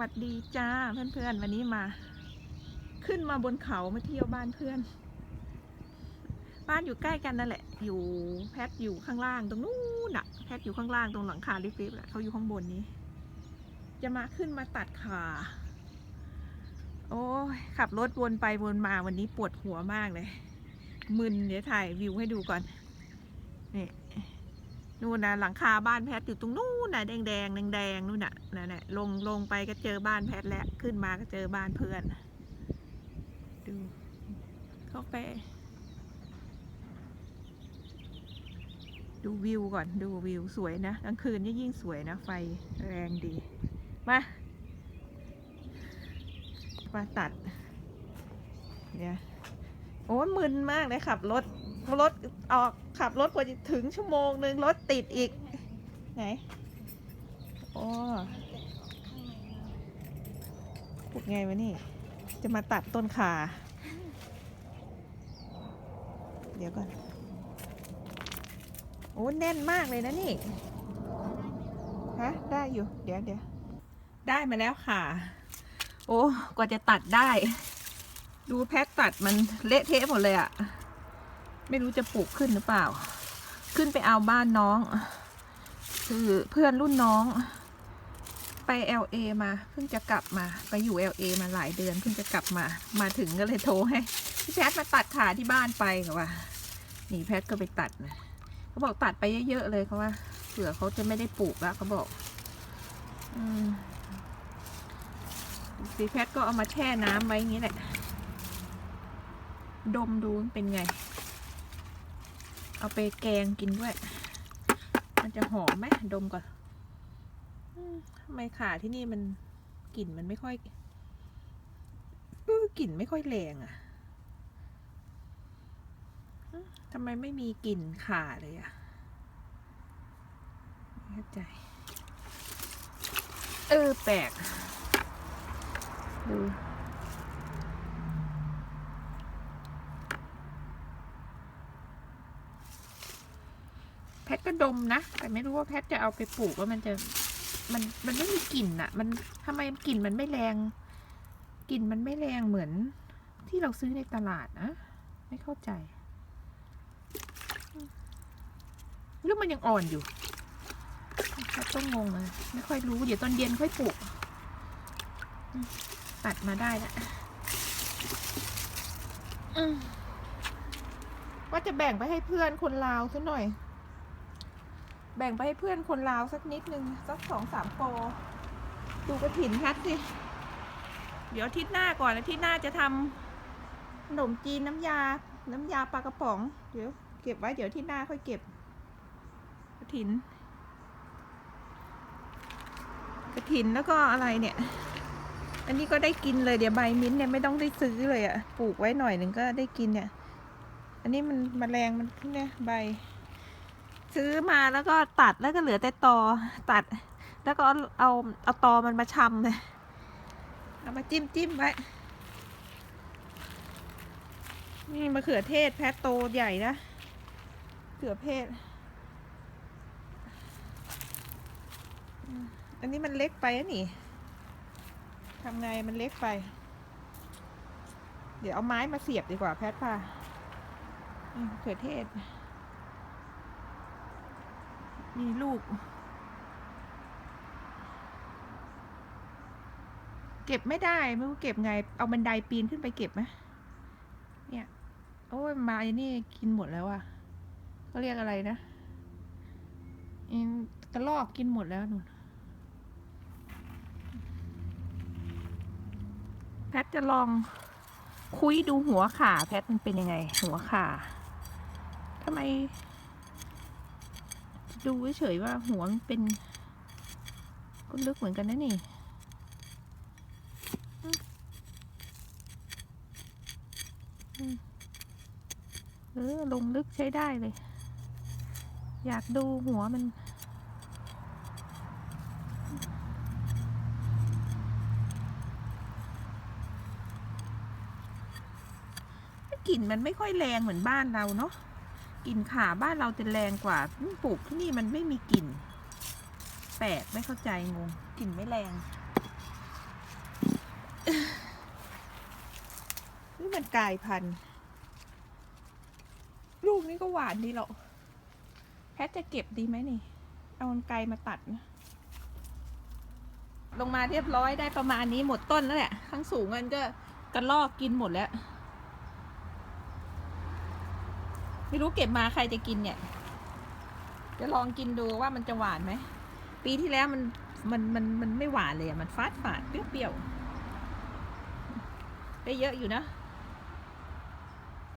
วัสดีจ้าเพื่อนๆ วันนี้มา ขึ้นมาบนเขามาเที่ยวบ้านเพื่อน บ้านอยู่ใกล้กันนั่นแหละ อยู่แพทอยู่ข้างล่างตรงนู้นน่ะแพทอยู่ข้างล่างตรงหลังคาลิฟต์แหละเขาอยู่ข้างบนนี้ จะมาขึ้นมาตัดขาโอ้ยขับรถวนไปวนมาวันนี้ปวดหัวมากเลย มึนเดี๋ยวถ่ายวิวให้ดูก่อนนี่ นู่นนะหลังคาบ้านแพทอยู่ตรงนู้นนะแดงแดงแดงแดงนู่นน่ะนั่นแหละลงลงไปก็เจอบ้านแพทแล้วขึ้นมาก็เจอบ้านเพื่อน ดูเข้าไป ดูวิวก่อนดูวิวสวยนะกลางคืนยิ่งสวยนะไฟแรงดี มามาตัด เนี่ยโอ้มึนมากเลยขับรถ รถออกขับรถกว่าจะถึงชั่วโมงหนึ่งรถติดอีก ไหนโอ้ปลุกไงวะนี่ จะมาตัดต้นขา เดี๋ยวก่อน โอ้แน่นมากเลยนะนี่ ฮะ ได้อยู่ เดี๋ยวเดี๋ยวได้มาแล้วค่ะ โอ้ กว่าจะตัดได้ ดูแพ็คตัดมันเละเทะหมดเลยอะ ไม่รู้จะปลูกขึ้นหรือเปล่า ขึ้นไปเอาบ้านน้อง คือเพื่อนรุ่นน้อง ไป LA มาเพิ่งจะกลับมา ไปอยู่ LA มาหลายเดือนเพิ่งจะกลับมา มาถึงก็เลยโทรให้พี่แพทมาตัดขาที่บ้านไปเขาว่านี่แพทก็ไปตัดนะเขาบอกตัดไปเยอะๆเลยเขาว่าเผื่อเขาจะไม่ได้ปลูกแล้วเขาบอกอืมสีแพทก็เอามาแช่น้ำไว้อย่างนี้แหละ ดมดูมันเป็นไง เอาไปแกงกินด้วย มันจะหอมไหมดมก่อนทำไมขาที่นี่มันกลิ่นมันไม่ค่อยเออกลิ่นไม่ค่อยแรงอะ่ะทำไมไม่มีกลิ่นขาเลยอะ่ะไม่เข้าใจ เออ แปลก ดู แพท ก็ดมนะ แต่ไม่รู้ว่าแพทจะเอาไปปลูกว่ามันจะมันมันไม่มีกลิ่นอะมันทำไมกลิ่นมันไม่แรงกลิ่นมันไม่แรงเหมือนที่เราซื้อในตลาดนะไม่เข้าใจหรือมันยังอ่อนอยู่ต้องงงเลยไม่ค่อยรู้ เดี๋ยวตอนเย็นค่อยปลูกตัดมาได้ล้วอืมว่าจะแบ่งไปให้เพื่อนคนลาวซะหน่อย แบ่งไปให้เพื่อนคนลาวสักนิดนึง สักสองสามโปดูกระถินพัดสิ เดี๋ยวอาทิตย์หน้าก่อนอาทิตย์หน้าจะทำขนมจีนน้ำยา น้ำยาปลากระป๋อง เดี๋ยวเก็บไว้เดี๋ยวที่หน้าค่อยเก็บกระถินกระถินแล้วก็อะไรเนี่ย อันนี้ก็ได้กินเลยเดี๋ยวใบมิ้นเนี่ยไม่ต้องได้ซื้อเลยอะปลูกไว้หน่อยหนึ่งก็ได้กินเนี่ย อันนี้มันมแมลงมันเนี่ยใบ ซื้อมาแล้วก็ตัดแล้วก็เหลือแต่ตอตัด แล้วก็เอาเอาเอาตอมันมาชำเลยเอามาจิ้มจิ้มไว้นี่มะเขือเทศแพทโตใหญ่นะเขือเทศอันนี้มันเล็กไปอะนี่ทำไงมันเล็กไป เดี๋ยวเอาไม้มาเสียบดีกว่าแพทป่ะมะเขือเทศ มีลูก เก็บไม่ได้ไม่รู้เก็บไง เอาบันไดปีนขึ้นไปเก็บไหมเนี่ย โอ้ยมาไอ้นี่กินหมดแล้วอะเขาเรียกอะไรนะอินกระลอกกินหมดแล้วนุ่นแพทจะลองคุยดูหัวขาแพทมันเป็นยังไง หัวขาทำไม ดูเฉยๆว่าหัวมันเป็นก็ลึกเหมือนกันนะนี่เออลงลึกใช้ได้เลย อยากดูหัวมันกลิ่นมันไม่ค่อยแรงเหมือนบ้านเราเนาะ กลิ่นขาบ้านเราจะแรงกว่าปลูกที่นี่มันไม่มีกลิ่น แปลกไม่เข้าใจงงกลิ่นไม่แรงนี่มันกลายพันธุ์ลูกนี่ก็หวานดีหรอกแพทจะเก็บดีไหมนี่ เอาไกลมาตัดนะลงมาเรียบร้อยได้ประมาณนี้หมดต้นแล้วแหละ ข้างสูงมันก็กระลอกกินหมดแล้ว ไม่รู้เก็บมาใครจะกินเนี่ย จะลองกินดูว่ามันจะหวานไหม ปีที่แล้วมันมันมันมันไม่หวานเลยอะมันฟาดฝาดเปรี้ยวๆได้เยอะอยู่นะ